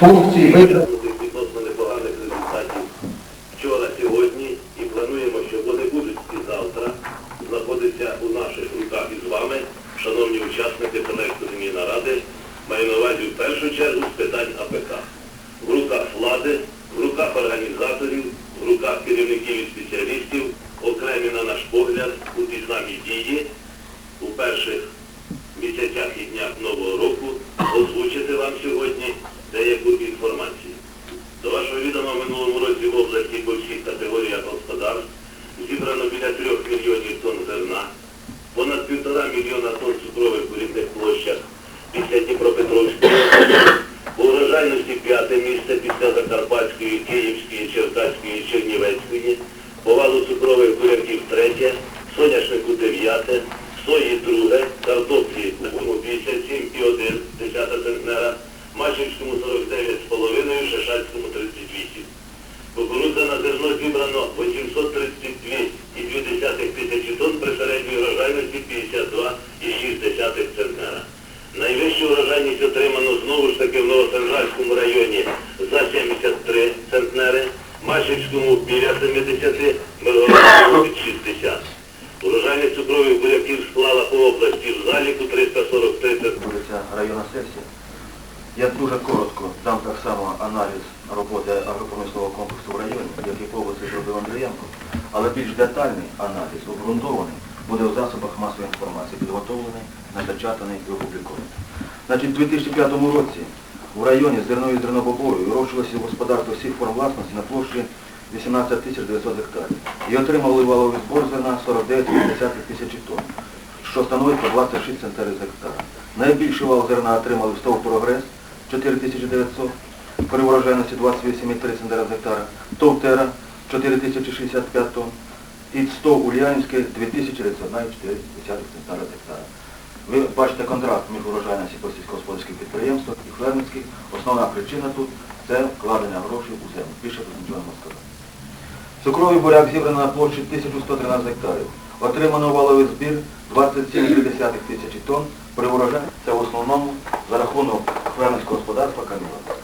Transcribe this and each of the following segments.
функції результатів. Вчора, сьогодні і плануємо, що вони і завтра знаходитися у наших руках із вами, шановні учасники селекторної наради, маю на увазі в першу чергу з питань АПК. В руках влади, в руках організаторів, в руках керівників і спеціалістів, окремі на наш погляд, у ті дії. У перших місяцях і днях нового року озвучити вам сьогодні деяку інформацію. До вашого відома в минулому році в області по всіх категоріях господарств зібрано біля 3 мільйонів тонн зерна, понад півтора мільйона тонн цукрових у різних площах після Дніпропетровської області, по урожайності п'яте місце після Закарпатської, Київської, Черкаської, Чернівецької, по валу цукрових буряків третє, соняшнику дев'яте, сої друге, картоплі у 57,1 десята центнера, Мачівському 49,5, Шишацькому 38. Кукурудза на зерно зібрано 832,2 тисячі тонн при середній урожайності 52,6 центнера. Найвищу урожайність отримано знову ж таки в Новосенжальському районі за 73 центнери, Машівському біля 70, Миргородському під 60. Урожайність цукрових буряків склала по області в заліку 343 центнери. Районна сесія. Я дуже коротко дам так само аналіз роботи агропромислового комплексу в районі, як і по області зробив Андрієнко, але більш детальний аналіз, обґрунтований, буде в засобах масової інформації, підготовлений, напечатаний і опублікований. Значить, у 2005 році в районі зернової зернобобою вирощувалося господарство всіх форм власності на площі 18 тисяч 900 гектарів і отримали валовий збор зерна 49,5 тисячі тонн, що становить по 26 центнерів з гектара. Найбільший вал зерна отримали в СТОВ «Прогрес» 4900, при урожайності 28,3 центнера з гектара, ТОВ «Тера» 4065 тонн і СТОВ «Ульянівське» 2901,4 центнера гектара. Ви бачите контракт між урожайності по сільськогосподарських підприємствах і фермерських. Основна причина тут це вкладення грошей у землю. Більше тут нічого не сказати. Цукровий буряк зібрано на площі 1113 гектарів. Отримано валовий збір 27,3 тисячі тонн. При урожаї це в основному за рахунок фермерського господарства Каміла.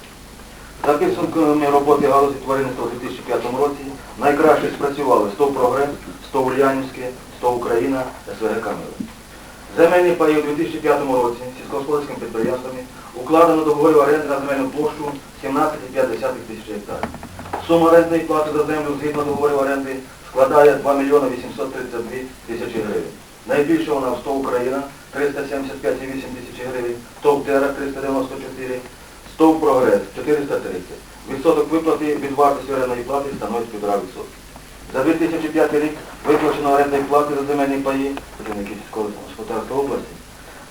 За підсумками роботи галузі тваринництва у 2005 році найкраще спрацювали 100 прогрес, 100 Ульянівське, 100 Україна, СВГ Камила. Земельні паї у 2005 році сільськогосподарськими підприємствами укладено договорів оренди на земельну площу 17,5 тисяч гектарів. Сума орендної плати за землю згідно договорів оренди складає 2 мільйони 832 тисячі гривень. Найбільше вона в 100 Україна 375,8 тисячі гривень, ТОВ Тера 394, СТОВ Прогрес 430. Відсоток виплати від вартості орендної плати становить 1,5%. За 2005 рік виплачено орендної плати за земельні паї працівників сільського господарства області.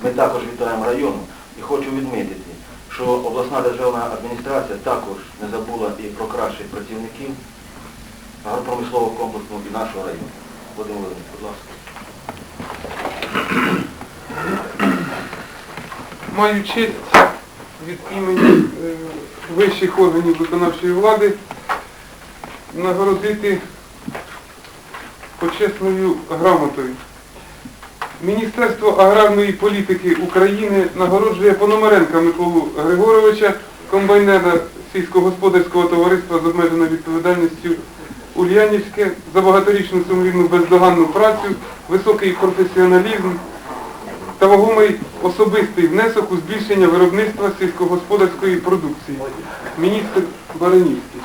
Ми також вітаємо району і хочу відмітити, що обласна державна адміністрація також не забула і про кращих працівників агропромислового комплексу і нашого району. Володимир Володимирович, будь ласка. Маю честь від імені е, вищих органів виконавчої влади нагородити почесною грамотою. Міністерство аграрної політики України нагороджує Пономаренка Миколу Григоровича, комбайнера сільськогосподарського товариства з обмеженою відповідальністю Ульянівське за багаторічну сумлінну бездоганну працю, високий професіоналізм, та вагомий особистий внесок у збільшення виробництва сільськогосподарської продукції. Міністр Баранівський.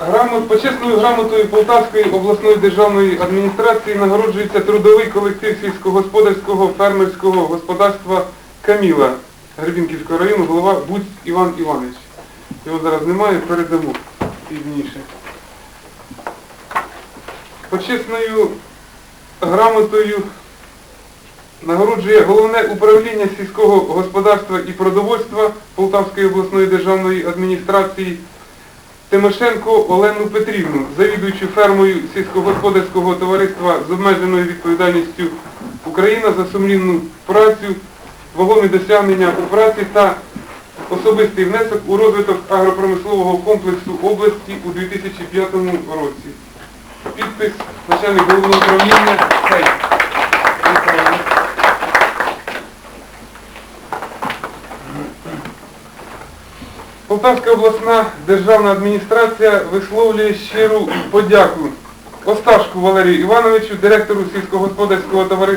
Грамот, почесною грамотою Полтавської обласної державної адміністрації нагороджується трудовий колектив сільськогосподарського фермерського господарства Каміла Гребінківського району, голова Буць Іван Іванович. Його зараз немає, передамо пізніше. Почесною грамотою нагороджує головне управління сільського господарства і продовольства Полтавської обласної державної адміністрації Тимошенко Олену Петрівну, завідуючу фермою сільськогосподарського товариства з обмеженою відповідальністю Україна за сумлінну працю, вагомі досягнення у та особистий внесок у розвиток агропромислового комплексу області у 2005 році. Підпис начальник головного управління Хай. Полтавська обласна державна адміністрація висловлює щиру подяку Осташку Валерію Івановичу, директору сільськогосподарського товариства